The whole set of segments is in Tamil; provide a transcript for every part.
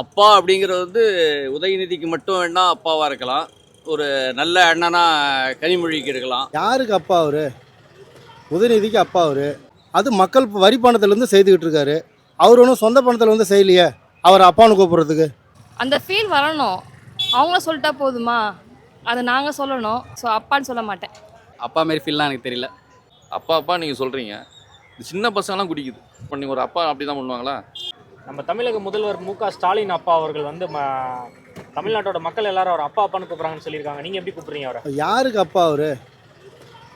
அப்பா அப்படிங்கிறது வந்து உதயநிதிக்கு மட்டும் வேணா அப்பாவாக இருக்கலாம். ஒரு நல்ல அண்ணனா கனிமொழிக்கு இருக்கலாம். யாருக்கு அப்பா அவர்? உதயநிதிக்கு அப்பா அவர். அது மக்கள் வரி பணத்துலேருந்து செய்துக்கிட்டு இருக்காரு. அவர் ஒன்றும் சொந்த பணத்தில் வந்து செய்யலையே. அவர் அப்பான்னு கூப்பிட்றதுக்கு. அந்த ஃபீல் வரணும். அவங்கள சொல்லிட்டா போதுமா? அதை நாங்கள் சொல்லணும். ஸோ அப்பான்னு சொல்ல மாட்டேன். அப்பா மாரி ஃபீல்லாம் எனக்கு தெரியல. அப்பா அப்பா நீங்கள் சொல்கிறீங்க இந்த சின்ன பசங்கலாம் குடிக்குது. இப்போ நீங்கள் ஒரு அப்பா அப்படி தான் பண்ணுவாங்களா? நம்ம தமிழக முதல்வர் மு க ஸ்டாலின் அப்பா அவர்கள் வந்து ம- தமிழ்நாட்டோட மக்கள் எல்லாரும் அவர் அப்பா அப்பான்னு கூப்பிடுறாங்கன்னு சொல்லியிருக்காங்க. நீங்கள் எப்படி கூப்பிடுறீங்க அவரை? யாருக்கு அப்பா அவர்?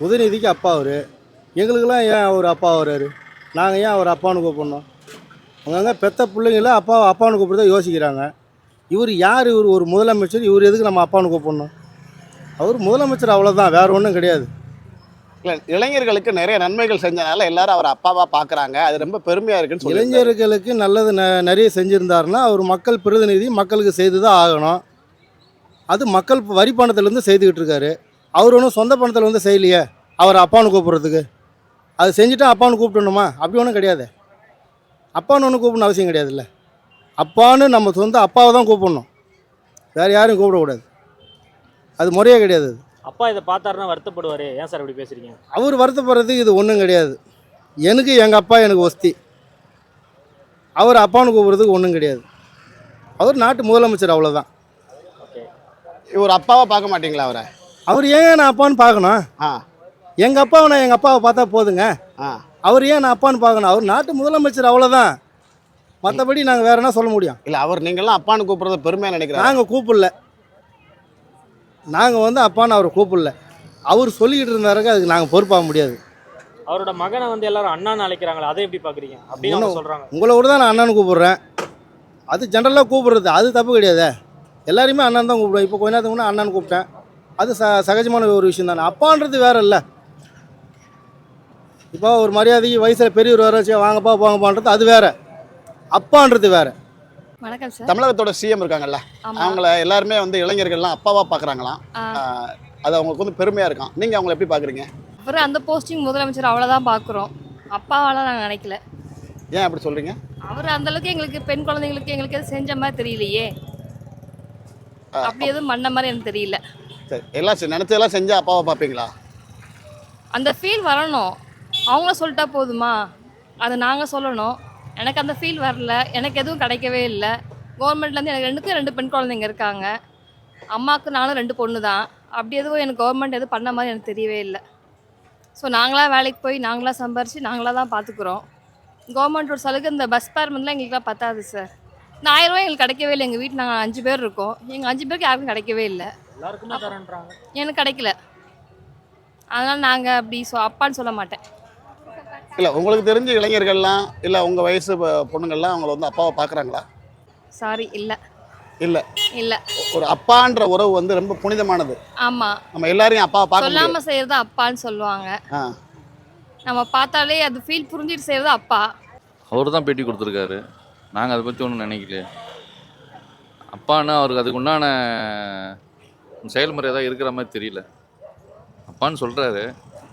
உதயநிதிக்கு அப்பா அவர்? எங்களுக்கெல்லாம் ஏன் அவர் அப்பா வர்றாரு? நாங்கள் ஏன் அவர் அப்பான்னு கூப்பிடணும்? அங்கங்கே பெத்த பிள்ளைங்கள அப்பா அப்பான்னு கூப்பிடுறத யோசிக்கிறாங்க. இவர் யார்? இவர் ஒரு முதலமைச்சர். இவர் எதுக்கு நம்ம அப்பான்னு கூப்பிடணும்? அவர் முதலமைச்சர் அவ்வளோதான் வேறு ஒன்றும் கிடையாது. இளைஞர்களுக்கு நிறைய நன்மைகள் செஞ்சனால எல்லாரும் அவர் அப்பாவா பாக்குறாங்க. அது ரொம்ப பெருமையா இருக்குன்னு சொல்லி இளைஞர்களுக்கு நல்லது ந நிறைய செஞ்சுருந்தாருன்னா அவர் மக்கள் பிரதிநிதி மக்களுக்கு செய்து தான் ஆகணும். அது மக்கள் வரி பணத்துலேருந்து செய்துக்கிட்டு இருக்காரு. அவர் ஒன்றும் சொந்த பணத்தில் வந்து செய்யலையே அவர் அப்பான்னு கூப்பிட்றதுக்கு. அது செஞ்சுட்டா அப்பான்னு கூப்பிடணுமா? அப்படி ஒன்றும் கிடையாது. அப்பான்னு ஒன்றும் கூப்பிடணும் அவசியம் கிடையாதுல்ல. அப்பான்னு நம்ம சொந்த அப்பாவை தான் கூப்பிடணும். வேறு யாரும் கூப்பிடக்கூடாது. அது முறையே கிடையாது அது. அப்பா இதை பார்த்தாருன்னா வருத்தப்படுவாரு. ஏன் சார் இப்படி பேசுறீங்க? அவர் வருத்தப்படுறதுக்கு இது ஒன்றும் கிடையாது. எனக்கு எங்கள் அப்பா எனக்கு ஒஸ்தி. அவர் அப்பான்னு கூப்பிட்றதுக்கு ஒன்றும் கிடையாது. அவர் நாட்டு முதலமைச்சர் அவ்வளோதான் ஓகே. இவர் அப்பாவா பார்க்க மாட்டீங்களா அவரை? அவர் ஏன் நான் அப்பான்னு பார்க்கணும்? ஆ. எங்கள் அப்பாவை நான் எங்கள் அப்பாவை பார்த்தா போதுங்க? ஆ. அவர் ஏன் நான் அப்பான்னு பார்க்கணும்? அவர் நாட்டு முதலமைச்சர் அவ்வளோதான் மற்றபடி நாங்கள் வேற என்ன சொல்ல முடியும்? இல்ல அவர் நீங்களாம் அப்பான்னு கூப்பிடுறத பெருமையா நினைக்கிறாங்க நாங்கள் கூப்பிடல. நாங்கள் வந்து அப்பான்னு அவரை கூப்பிடல. அவர் சொல்லிக்கிட்டு இருந்தாருங்க அதுக்கு நாங்கள் பொறுப்பாக முடியாது. அவரோட மகனை வந்து எல்லாரும் அண்ணான்னு அழைக்கிறாங்களா அதை எப்படி பாக்குறீங்க? அப்படின்னு சொல்றாங்க. உங்களை கூட தான் நான் அண்ணன் கூப்பிடுறேன். அது ஜென்ரலாக கூப்பிடுறது அது தப்பு கிடையாது. எல்லாரையுமே அண்ணன் தான் கூப்பிடுவேன். இப்போ கொஞ்ச நேரத்துக்கு முன்னே அண்ணன் கூப்பிட்டேன். அது ச சகஜமான ஒரு விஷயம் தானே. அப்பான்றது வேற இல்லை. இப்போ ஒரு மரியாதைக்கு வயசில் பெரியவர் வர வாங்கப்பா போங்கப்பான்றது அது வேற. அப்பான்றது வேற. வணக்கம் சார். தமிழகத்தோட சிஎம் இருக்காங்கல்ல அவங்கள எல்லாருமே வந்து இளைஞர்கள்லாம் அப்பாவா பாக்குறாங்களாம். அது அவங்களுக்கு வந்து பெருமையா இருக்கும். நீங்க அவங்கள எப்படி பாக்குறீங்க? அப்புறம் அந்த போஸ்டிங் முதலமைச்சர் அவ்வளோதான் பார்க்குறோம் அப்பாவாலாம் நாங்கள் நினைக்கல. ஏன் அப்படி சொல்றீங்க? அவர் அந்த அளவுக்கு எங்களுக்கு பெண் குழந்தைங்களுக்கு எங்களுக்கு எதுவும் செஞ்ச மாதிரி தெரியலையே. அப்படி எதுவும் பண்ண மாதிரி எனக்கு தெரியல. சரி எல்லாம் நினைச்சதெல்லாம் செஞ்சா அப்பாவா பாப்பீங்களா? அந்த ஃபீல் வரணும். அவங்கள சொல்லிட்டா போதுமா? அதை நாங்கள் சொல்லணும். எனக்கு அந்த ஃபீல் வரல. எனக்கு எதுவும் கிடைக்கவே இல்லை. கவர்மெண்ட்லேருந்து எனக்கு ரெண்டுக்கும் ரெண்டு பெண் குழந்தைங்க இருக்காங்க. அம்மாவுக்கு நானும் ரெண்டு பொண்ணு தான் அப்படி எதுவும் எனக்கு கவர்மெண்ட் எதுவும் பண்ண மாதிரி எனக்கு தெரியவே இல்லை. ஸோ நாங்களாக வேலைக்கு போய் நாங்களாக சம்பாரித்து நாங்களாக தான் பார்த்துக்குறோம் கவர்மெண்ட் ஒரு சலுகை இந்த பஸ் பேர்மெண்ட்லாம் எங்களுக்குலாம் பத்தாது சார் இந்த ஆயிரம் ரூபாய் எங்களுக்கு கிடைக்கவே இல்லை. எங்கள் வீட்டில் நாங்கள் அஞ்சு பேர் இருக்கோம். எங்கள் அஞ்சு பேருக்கு யாருக்கும் கிடைக்கவே இல்லை. எனக்கு கிடைக்கல. அதனால் நாங்கள் அப்படி ஸோ அப்பான்னு சொல்ல மாட்டேன். இல்ல உங்களுக்கு தெரிஞ்ச இளைஞர்கள்லாம் இல்ல உங்க வயசு பொண்ணுங்கள்லாம் அவங்கள வந்து அப்பாவை பாக்குறாங்களா? சாரி இல்லை. இல்ல. இல்லை. ஒரு அப்பான்ற உறவு வந்து ரொம்ப புனிதமானது. ஆமாம் நம்ம எல்லாரையும் அப்பாவை பார்க்க சொல்லாமல் செய்கிறது அப்பான்னு சொல்லுவாங்க. ஆ. நம்ம பார்த்தாலே அது ஃபீல் புரிஞ்சிட்டு செய்கிறது அப்பா. அவர் தான் பேட்டி கொடுத்துருக்காரு. நாங்கள் அதை பற்றி ஒன்றும் நினைக்கலையே அப்பான்னா அவருக்கு அதுக்கு உண்டான செயல்முறை ஏதாவது இருக்கிற மாதிரி தெரியல. அப்பான்னு சொல்கிறாரு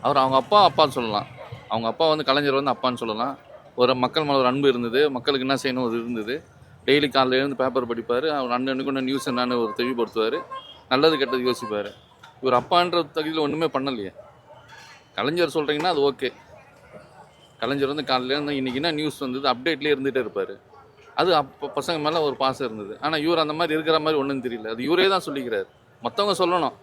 அவர் அவங்க அப்பா அப்பான்னு சொல்லலாம். அவங்க அப்பா வந்து கலைஞர் வந்து அப்பான்னு சொல்லலாம். ஒரு மக்கள் மேலே ஒரு அன்பு இருந்தது. மக்களுக்கு என்ன செய்யணும் அது இருந்தது. டெய்லி காலைல எழுந்து பேப்பர் படிப்பார். அவர் அண்ணனுக்கு ஒன்று நியூஸ் என்னன்னு ஒரு தெளிவுபடுத்துவார். நல்லது கெட்டது யோசிப்பார். இவர் அப்பான்ற தகுதியில் ஒன்றுமே பண்ணலையே. கலைஞர் சொல்கிறீங்கன்னா அது ஓகே கலைஞர் வந்து காலையில் இருந்து இன்னைக்கு என்ன நியூஸ் வந்தது? அப்டேட்லேயே இருந்துகிட்டே இருப்பார். அது அப்போ பசங்க மேலே ஒரு பாசம் இருந்தது. ஆனால் இவர் அந்த மாதிரி இருக்கிற மாதிரி ஒன்றும் தெரியல. அது இவரே தான் சொல்லிக்கிறார். மற்றவங்க சொல்லணும்.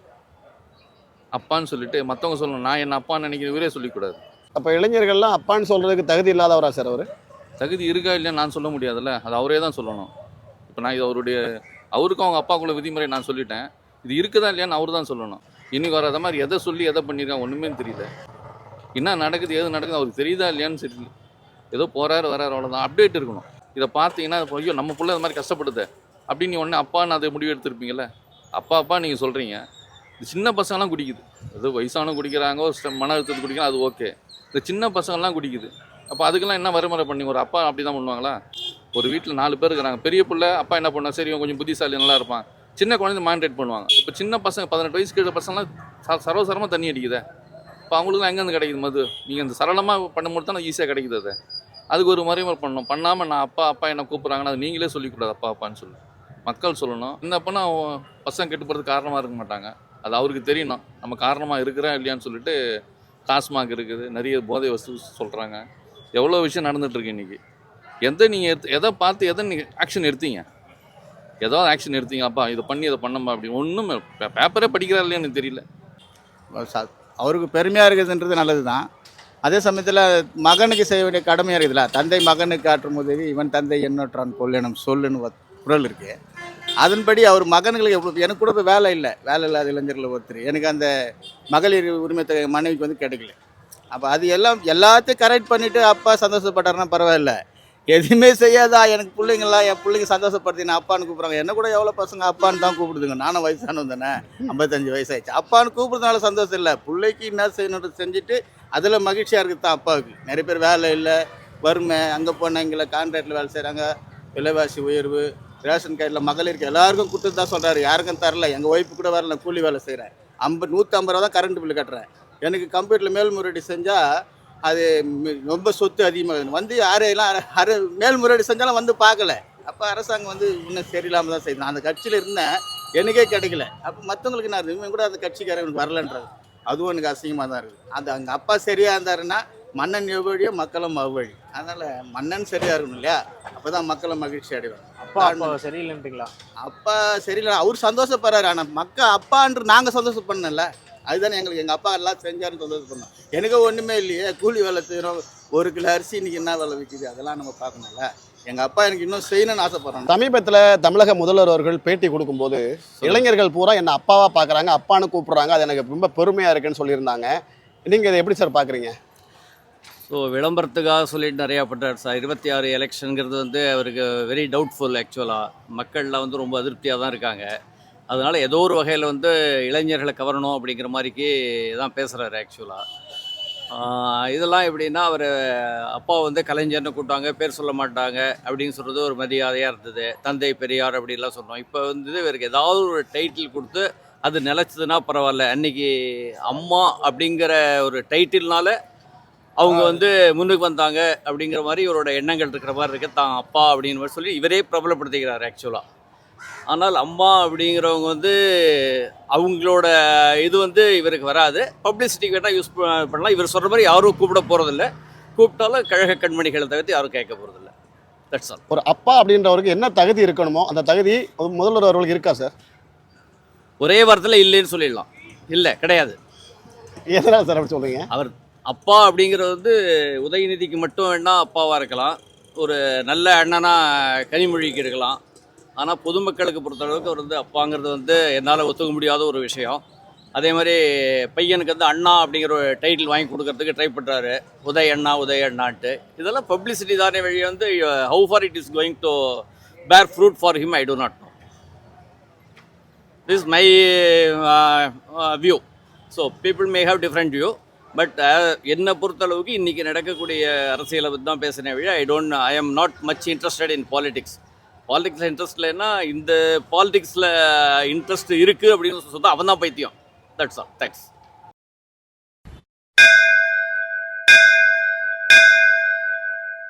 அப்பான்னு சொல்லிட்டு மற்றவங்க சொல்லணும். நான் என்ன அப்பான்னு நினைக்கிறேன் இவரே சொல்லிக்கூடாது அப்போ இளைஞர்கள்லாம் அப்பான்னு சொல்கிறதுக்கு தகுதி இல்லாதவரா சார் அவர்? தகுதி இருக்கா இல்லையா நான் சொல்ல முடியாதுல்ல. அது அவரே தான் சொல்லணும். இப்போ நான் இது அவருடைய அவருக்கும் அவங்க அப்பாக்குள்ள விதிமுறை நான் சொல்லிட்டேன். இது இருக்குதா இல்லையான்னு அவர் தான் சொல்லணும். இன்னைக்கு வராத மாதிரி எதை சொல்லி எதை பண்ணியிருக்காங்க ஒன்றுமே தெரியல. என்ன நடக்குது எது நடக்குது அவருக்கு தெரியுதா இல்லையான்னு சரி ஏதோ போகிறாரு வராரு அவ்வளோதான் அப்டேட் இருக்கணும். இதை பார்த்தீங்கன்னா ஐயோ நம்ம பிள்ளை இந்த மாதிரி கஷ்டப்படுது. அப்படின்னு உடனே அப்பான்னு அதை முடிவு எடுத்திருப்பீங்களே அப்பா அப்பா நீங்கள் சொல்கிறீங்க இது சின்ன பசங்களாம் குடிக்குது. ஏதோ வயசானவங்க குடிக்கிறாங்க ஒரு மன அழுத்தத்துக்கு குடிக்கிறாங்க அது ஓகே. இந்த சின்ன பசங்கள்லாம் குடிக்குது. அப்போ அதுக்கெல்லாம் என்ன வரைமுறை பண்ணி ஒரு அப்பா அப்படி தான் பண்ணுவாங்களா? ஒரு வீட்டில் நாலு பேர் இருக்கிறாங்க. பெரிய பிள்ளை அப்பா என்ன பண்ணா சரி கொஞ்சம் புத்திசாலி நல்லா இருப்பான். சின்ன குழந்தை மாண்டேட் பண்ணுவாங்க. இப்போ சின்ன பசங்க பதினெட்டு வயசு கீழே பசங்களாம் ச சர்வசரமாக தண்ணி அடிக்குதே. இப்போ அவங்களுக்குலாம் எங்கேருந்து கிடைக்குது மது? நீங்கள் இந்த சரளமாக பண்ணும்போது தான் ஈஸியாக கிடைக்குது அது. அதுக்கு ஒரு மறைமுறை பண்ணணும். பண்ணாமல் நான் அப்பா அப்பா என்ன கூப்பிட்றாங்கன்னா அது நீங்களே சொல்லிக்கூடாது அப்பா அப்பான்னு சொல்லி. மக்கள் சொல்லணும். இந்த அப்போனா பசங்க கெட்டு போகிறதுக்கு காரணமாக இருக்க மாட்டாங்க. அது அவருக்கு தெரியணும் நம்ம காரணமாக இருக்கிறோம் இல்லையான்னு சொல்லிட்டு டாஸ்மாக் இருக்குது. நிறைய போதை வஸ்து சொல்கிறாங்க எவ்வளோ விஷயம் நடந்துகிட்ருக்கு இன்றைக்கி இன்னைக்கு? எதை நீங்கள் எதை பார்த்து எதை நீங்கள் ஆக்ஷன் எடுத்தீங்க? ஏதாவது ஆக்ஷன் எடுத்தீங்க அப்பா இதை பண்ணி இதை பண்ணமா அப்படி ஒன்றும் பேப்பரே படிக்கிறா இல்லையான்னு எனக்கு தெரியல. ச- அவருக்கு பெருமையாக இருக்குதுன்றது நல்லது தான் அதே சமயத்தில் மகனுக்கு செய்ய வேண்டிய கடமையாக இருக்குதுல்ல? தந்தை மகனுக்கு ஆற்றும் உதவி இவன் தந்தை எண்ணற்றான் கொல்லணும் சொல்லுன்னு குரல் இருக்குது அதன்படி அவர் மகன்களுக்கு எவ்வளோ எனக்கு கூட இப்போ வேலை இல்லை. வேலை இல்லாத இளைஞர்கள் ஒருத்தர். எனக்கு அந்த மகளிர் உரிமை தொகை மனைவிக்கு வந்து கிடைக்கல. அப்போ அது எல்லாம் எல்லாத்தையும் கரெக்ட் பண்ணிவிட்டு அப்பா சந்தோஷப்பட்டாருன்னா பரவாயில்ல. எதுவுமே செய்யாதா? எனக்கு பிள்ளைங்களாம் என் பிள்ளைங்க சந்தோஷப்படுத்தி நான் அப்பான்னு கூப்பிட்றாங்க. என்ன கூட எவ்வளோ பசங்க அப்பான்னு தான் கூப்பிடுதுங்க. நானும் வயசானவன் தானே. ஐம்பத்தஞ்சு வயசாயிடுச்சு. அப்பான்னு கூப்பிட்றதுனால சந்தோஷம் இல்லை. பிள்ளைக்கு என்ன செய்யணும் செஞ்சுட்டு அதில் மகிழ்ச்சியாக இருக்குது தான் அப்பாவுக்கு. நிறைய பேர் வேலை இல்லை வறுமை அங்கே போனால் இங்கே கான்ட்ராக்டில் வேலை செய்கிறாங்க விலைவாசி உயர்வு ரேஷன் கார்டில் மகளிருக்கு எல்லாருக்கும் கொடுத்து தான் சொல்கிறாரு யாருக்கும் தரல. எங்கள் ஒய்ஃபு கூட வரல. கூலி வேலை செய்கிறேன் ஐம்பது நூற்றம்பது ரூபா தான் கரண்ட் பில் கட்டுறேன். எனக்கு கம்ப்யூட்டரில் மேல்முறையீடு செஞ்சால் அது ரொம்ப சொத்து அதிகமாக வந்து யாரையெல்லாம் அரு மேல்முறையீடு செஞ்சாலும் வந்து பார்க்கல. அப்போ அரசாங்கம் வந்து இன்னும் சரியில்லாமல் தான் செய்யுது. நான் அந்த கட்சியில் இருந்தேன். எனக்கே கிடைக்கல. அப்போ மற்றவங்களுக்கு நான் இவன் கூட அந்த கட்சிக்காரன் வரலன்றது அதுவும் எனக்கு அசிங்கமாக தான் இருக்குது அந்த அங்கே அப்பா சரியாக இருந்தாருன்னா மன்னன் எவ்வழியோ மக்களும் அவ்வழி. அதனால் மன்னன் சரியாக இருக்கணும் இல்லையா? அப்போ தான் மக்களும் மகிழ்ச்சி அடைவாங்க. அப்பா அப்பா சரியில்லைன்றீங்களா? அப்பா சரியில்லை. அவர் சந்தோஷப்படுறாரு. ஆனால் மக்கள் அப்பான்று நாங்கள் சந்தோஷப்படணும்ல. அதுதானே எங்களுக்கு எங்கள் அப்பா எல்லாம் செஞ்சாருன்னு சந்தோஷப்படணும். எனக்கு ஒன்றுமே இல்லையே. கூலி வேலை செய்கிறோம் ஒரு கிலோ அரிசி இன்னைக்கு என்ன விலை விற்கிது அதெல்லாம் நம்ம பார்க்கணும்ல. எங்கள் அப்பா எனக்கு இன்னும் செய்யணும்னு ஆசைப்படுறேன் சமீபத்தில் தமிழக முதல்வர் அவர்கள் பேட்டி கொடுக்கும்போது இளைஞர்கள் பூரா என்னை அப்பாவா பார்க்குறாங்க அப்பான்னு கூப்பிடுறாங்க. அது எனக்கு ரொம்ப பெருமையாக இருக்குன்னு சொல்லியிருந்தாங்க. நீங்கள் இதை எப்படி சார் பார்க்குறீங்க? ஸோ விளம்பரத்துக்காக சொல்லிட்டு நிறையா பண்ணுறாரு சார். இருபத்தி ஆறு எலெக்ஷனுங்கிறது வந்து அவருக்கு வெரி டவுட்ஃபுல் ஆக்சுவலாக மக்கள்லாம் வந்து ரொம்ப அதிருப்தியாக தான் இருக்காங்க. அதனால் ஏதோ ஒரு வகையில் வந்து இளைஞர்களை கவரணும் அப்படிங்கிற மாதிரிக்கு தான் பேசுகிறாரு ஆக்சுவலாக இதெல்லாம் எப்படின்னா அவர் அப்பா வந்து கலைஞர்னு கூப்பிட்டாங்க பேர் சொல்ல மாட்டாங்க அப்படின்னு சொல்கிறது ஒரு மரியாதையாக இருந்தது. தந்தை பெரியார் அப்படின்லாம் சொன்னோம் இப்போ வந்து இவருக்கு ஏதாவது ஒரு டைட்டில் கொடுத்து அது நிலச்சதுன்னா பரவாயில்ல. அன்றைக்கி அம்மா அப்படிங்கிற ஒரு டைட்டில்னால அவங்க வந்து முன்னுக்கு வந்தாங்க அப்படிங்கிற மாதிரி இவரோட எண்ணங்கள் இருக்கிற மாதிரி இருக்கு. தான் அப்பா அப்படின்னு மாதிரி சொல்லி இவரே பிரபலப்படுத்திக்கிறார் ஆக்சுவலாக ஆனால் அம்மா அப்படிங்கிறவங்க வந்து அவங்களோட இது வந்து இவருக்கு வராது. பப்ளிசிட்டிக்கு வேணால் யூஸ் பண்ணலாம். இவர் சொல்கிற மாதிரி யாரும் கூப்பிட போகிறதில்ல கூப்பிட்டாலும் கழக கண்மணிகளை தவிர்த்து யாரும் கேட்க போகிறதில்ல தட்ஸ் ஆல் ஒரு அப்பா அப்படின்றவருக்கு என்ன தகுதி இருக்கணுமோ அந்த தகுதி முதல்வர் அவர்களுக்கு இருக்கா சார் ஒரே வாரத்தில் இல்லைன்னு சொல்லிடலாம். இல்லை கிடையாது. எதனால் சார் அப்படி சொல்றீங்க? அவர் அப்பா அப்படிங்கிறது வந்து உதயநிதிக்கு மட்டும் வேணால் அப்பாவாக இருக்கலாம். ஒரு நல்ல அண்ணனாக கனிமொழிக்கு இருக்கலாம். ஆனால் பொதுமக்களுக்கு பொறுத்தளவுக்கு அவர் வந்து அப்பாங்கிறது வந்து என்னால் ஒத்துக்க முடியாத ஒரு விஷயம். அதே மாதிரி பையனுக்கு வந்து அண்ணா அப்படிங்கிற ஒரு டைட்டில் வாங்கி கொடுக்கறதுக்கு ட்ரை பண்ணுறாரு உதய அண்ணா உதய அண்ணான்ட்டு. இதெல்லாம் பப்ளிசிட்டி தானே வழி வந்து how far it is going to bear fruit for him I do not know this my view so people may have different view but uh, என்னை பொறுத்தளவுக்கு இன்றைக்கி நடக்கக்கூடிய அரசியலை பற்றி தான் பேசினேன் வழி I don't I am not much interested in politics பாலிடிக்ஸில் interest இல்லைன்னா இந்த பாலிடிக்ஸில் இன்ட்ரெஸ்ட் இருக்குது அப்படின்னு சொன்னால் அவன் தான் பைத்தியம். That's all thanks